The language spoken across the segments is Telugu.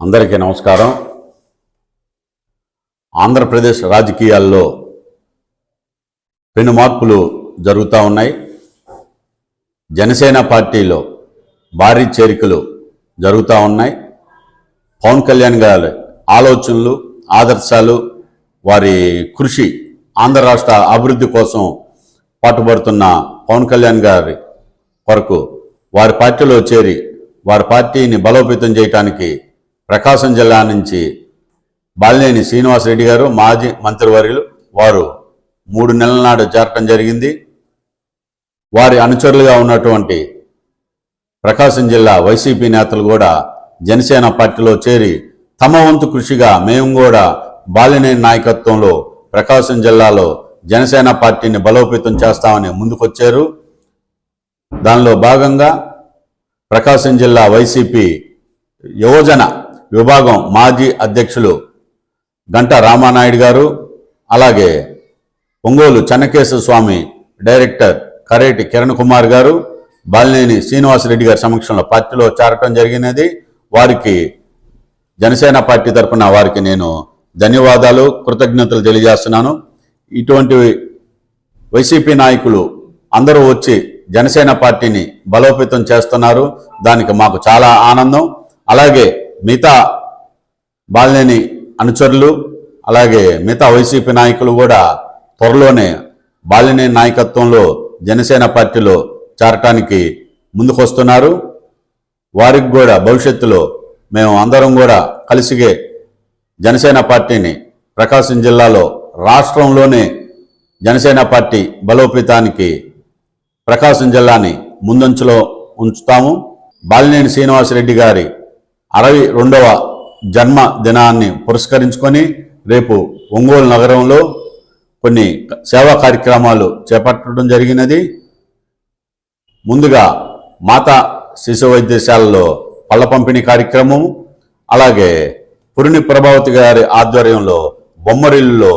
అందరికీ నమస్కారం. ఆంధ్రప్రదేశ్ రాజకీయాల్లో పెను మార్పులు జరుగుతూ ఉన్నాయి. జనసేన పార్టీలో భారీ చేరికలు జరుగుతూ ఉన్నాయి. పవన్ కళ్యాణ్ గారి ఆలోచనలు ఆదర్శాలు వారి కృషి ఆంధ్ర రాష్ట్ర అభివృద్ధి కోసం పాటుపడుతున్న పవన్ కళ్యాణ్ గారి కొరకు వారి పార్టీలో చేరి వారి పార్టీని బలోపేతం చేయటానికి ప్రకాశం జిల్లా నుంచి బాలినేని శ్రీనివాసరెడ్డి గారు మాజీ మంత్రివర్యులు వారు మూడు నెలల నాడు చేరటం జరిగింది. వారి అనుచరులుగా ఉన్నటువంటి ప్రకాశం జిల్లా వైసీపీ నేతలు కూడా జనసేన పార్టీలో చేరి తమ వంతు కృషిగా మేము కూడా బాలినేని నాయకత్వంలో ప్రకాశం జిల్లాలో జనసేన పార్టీని బలోపేతం చేస్తామని ముందుకొచ్చారు. దానిలో భాగంగా ప్రకాశం జిల్లా వైసీపీ యువజన విభాగం మాజీ అధ్యక్షులు గంట రామానాయుడు గారు అలాగే ఒంగోలు చెన్నకేశ్వర స్వామి డైరెక్టర్ కరేటి కిరణ్ కుమార్ గారు బాలినేని శ్రీనివాసరెడ్డి గారి సమక్షంలో పార్టీలో చేరటం జరిగినది. వారికి జనసేన పార్టీ తరఫున వారికి నేను ధన్యవాదాలు కృతజ్ఞతలు తెలియజేస్తున్నాను. ఇటువంటి వైసీపీ నాయకులు అందరూ వచ్చి జనసేన పార్టీని బలోపేతం చేస్తున్నారు. దానికి మాకు చాలా ఆనందం. అలాగే మిగతా బాలినేని అనుచరులు అలాగే మిగతా వైసీపీ నాయకులు కూడా త్వరలోనే బాలినేని నాయకత్వంలో జనసేన పార్టీలో చేరటానికి ముందుకొస్తున్నారు. వారికి కూడా భవిష్యత్తులో మేము అందరం కూడా కలిసిగే జనసేన పార్టీని ప్రకాశం జిల్లాలో రాష్ట్రంలోనే జనసేన పార్టీ బలోపేతానికి ప్రకాశం జిల్లాని ముందంచులో ఉంచుతాము. బాలినేని శ్రీనివాసరెడ్డి గారి అరవై రెండవ జన్మ దినాన్ని పురస్కరించుకొని రేపు ఒంగోలు నగరంలో కొన్ని సేవా కార్యక్రమాలు చేపట్టడం జరిగినది. ముందుగా మాతా శిశు వైద్యశాలలో పళ్ళ పంపిణీ కార్యక్రమం అలాగే పురిని ప్రభావతి గారి ఆధ్వర్యంలో బొమ్మరిల్లులో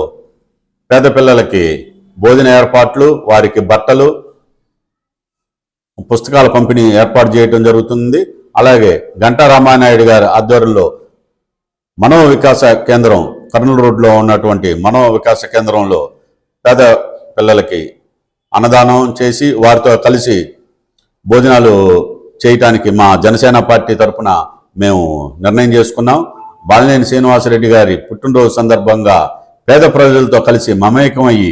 పేద పిల్లలకి భోజన ఏర్పాట్లు వారికి బట్టలు పుస్తకాల పంపిణీ ఏర్పాటు చేయడం జరుగుతుంది. అలాగే గంటా రామానాయుడు గారి ఆధ్వర్యంలో మనో వికాస కేంద్రం కర్నూలు రోడ్లో ఉన్నటువంటి మనో వికాస కేంద్రంలో పేద పిల్లలకి అన్నదానం చేసి వారితో కలిసి భోజనాలు చేయటానికి మా జనసేన పార్టీ తరఫున మేము నిర్ణయం చేసుకున్నాం. బాలినేని శ్రీనివాసరెడ్డి గారి పుట్టినరోజు సందర్భంగా పేద ప్రజలతో కలిసి మమేకమయ్యి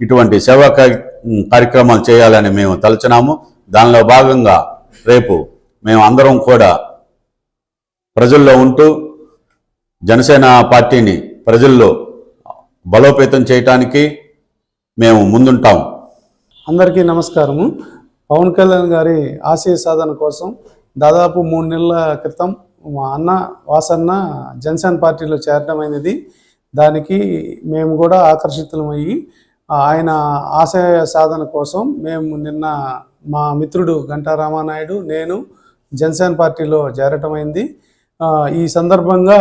ఇటువంటి సేవా కార్య- కార్యక్రమాలు చేయాలని మేము తలచినాము. దానిలో భాగంగా రేపు మేము అందరం కూడా ప్రజల్లో ఉంటూ జనసేన పార్టీని ప్రజల్లో బలోపేతం చేయటానికి మేము ముందుంటాం. అందరికీ నమస్కారము. పవన్ కళ్యాణ్ గారి ఆశయ సాధన కోసం దాదాపు మూడు నెలల క్రితం మా అన్న వాసన్న జనసేన పార్టీలో చేరడమైనది దానికి మేము కూడా ఆకర్షితులమయ్యి ఆయన ఆశయ సాధన కోసం మేము నిన్న మా మిత్రుడు గంటా రామానాయుడు నేను జనసేన పార్టీలో చేరటమైంది. ఈ సందర్భంగా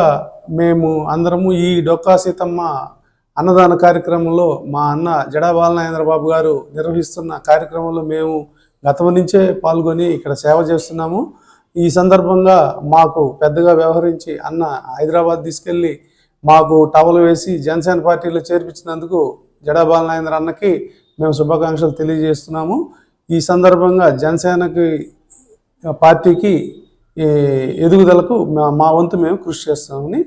మేము అందరము ఈ డొక్కా సీతమ్మ అన్నదాన కార్యక్రమంలో మా అన్న జడా బాలనాయేంద్ర బాబు గారు నిర్వహిస్తున్న కార్యక్రమంలో మేము గతం నుంచే పాల్గొని ఇక్కడ సేవ చేస్తున్నాము. ఈ సందర్భంగా మాకు పెద్దగా వ్యవహరించి అన్న హైదరాబాద్ తీసుకెళ్ళి మాకు టవల్ వేసి జనసేన పార్టీలో చేర్పించినందుకు జడా బాలనాయేంద్ర అన్నకి మేము శుభాకాంక్షలు తెలియజేస్తున్నాము. ఈ సందర్భంగా జనసేనకి పార్టీకి ఈ ఎదుగుదలకు మా- మా వంతు మేము కృషి చేస్తామని